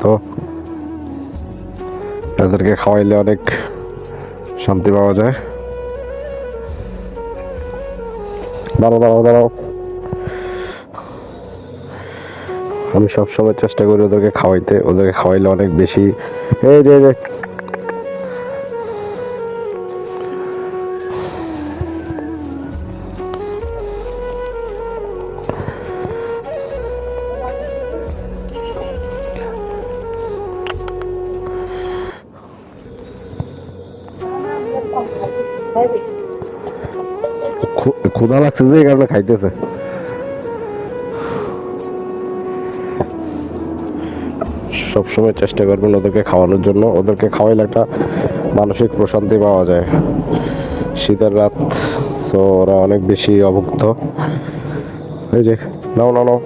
অভুক্ত এদেরকে খাওয়াইলে অনেক শান্তি পাওয়া যায়। দাঁড়াও দাঁড়াও দাঁড়াও। আমি সবসময় চেষ্টা করি ওদেরকে খাওয়াইতে। ওদেরকে খাওয়াইলে অনেক বেশি এই যে। ক্ষুধা লাগছে যে এই খাইতেছে। সবসময় চেষ্টা করবেন ওদেরকে খাওয়ানোর জন্য। ওদেরকে খাওয়াইলে একটা মানসিক প্রশান্তি পাওয়া যায়। শীতের রাত তো ওরা অনেক বেশি অভুক্ত। এই যে, নাও নাও নাও।